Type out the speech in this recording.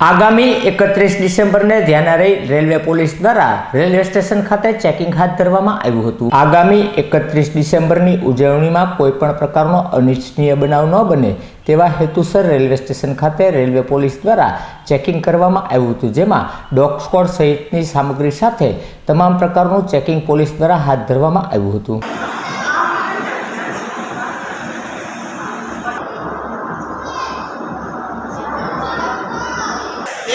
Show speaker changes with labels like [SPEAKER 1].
[SPEAKER 1] આગામી એકત્રીસ ડિસેમ્બરને ધ્યાને રહી રેલવે પોલીસ દ્વારા રેલવે સ્ટેશન ખાતે ચેકિંગ હાથ ધરવામાં આવ્યું હતું. આગામી એકત્રીસ ડિસેમ્બરની ઉજવણીમાં કોઈપણ પ્રકારનો અનિચ્છનીય બનાવ ન બને તેવા હેતુસર રેલવે સ્ટેશન ખાતે રેલવે પોલીસ દ્વારા ચેકિંગ કરવામાં આવ્યું હતું, જેમાં ડોગ સ્કોડ સહિતની સામગ્રી સાથે તમામ પ્રકારનું ચેકિંગ પોલીસ દ્વારા હાથ ધરવામાં આવ્યું હતું.